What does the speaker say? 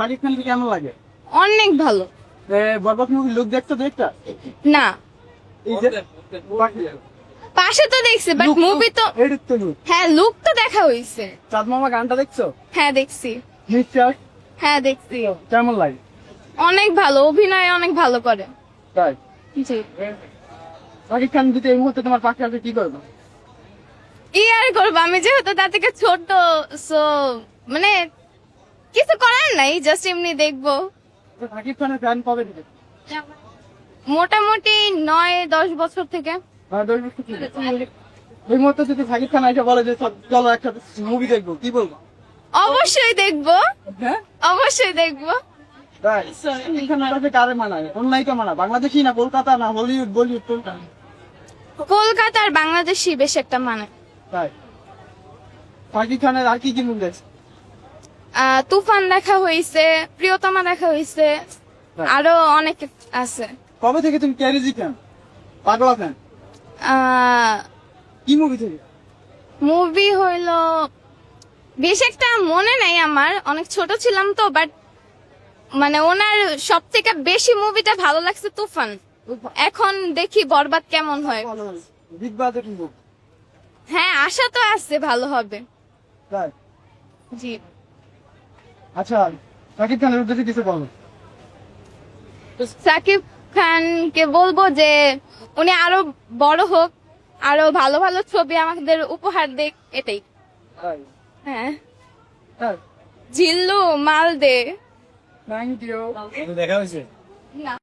শাকিব খানকে কেমন লাগে? অনেক ভালো। এ, বরবাদ মুভি লুক দেখছ দেখটা না। এই যে পাশে তো দেখছি বাট মুভি তো এডিট তো look। হ্যাঁ লুক তো দেখা হয়েছে চাঁদ মামা গানটা দেখছ? হ্যাঁ দেখছি। নিশ্চয় হ্যাঁ দেখছি। কেমন লাগে? অনেক ভালো অভিনয় অনেক ভালো করে। তাই? জি। শাকিব খান যদি এই মুহূর্তে তোমার পাশে আছে কি করবে? ই আর করব আমি যেহেতু তার থেকে ছোট সো মানে নাই জাস্ট এমনি দেখব। শাকিব খানের ফ্যান কবে থেকে? মোটামুটি নয় দশ বছর থেকে। দশ বছর থেকে। এই মুহূর্তে যদি শাকিব খান এসে বলে যে চলো একসাথে মুভি দেখব কি বলব? অবশ্যই দেখব। হ্যাঁ? অবশ্যই দেখব। কারে মানায়? নায়িকা মানা বাংলাদেশি না কলকাতা না হলিউড বলিউড কোনটা কলকাতার বাংলাদেশি বেশ একটা মানে। তাই? শাকিব খানের আর কি কি মুভি দেখছে তুফান দেখা হয়েছে প্রিয়তমা দেখা হয়েছে হ্যাঁ। আরও অনেক আছে। কবে থেকে তুমি ক্যারেজি ফ্যান? পাগলা ফ্যান? কি মুভি থেকে? মুভি হইল বেশ একটা মনে নাই আমার অনেক ছোট ছিলাম তো বাট মানে ওনার সব থেকে বেশি মুভিটা ভালো লাগছে তুফান। এখন দেখি বরবাদ কেমন হয়। বিগ বাজেট হ্যাঁ আশা তো আছে ভালো হবে। জি। আচ্ছা সাকিব খানের উদ্দেশ্যে কিছু বলো। সাকিব খানকে বলব যে উনি আরও বড় হোক আরও ভালো ভালো ছবি আমাদের উপহার দিক এটাই। হ্যাঁ। ঝিল্লু জিল্লু মাল দে থ্যাংক ইউ দেখা হয়েছে? না।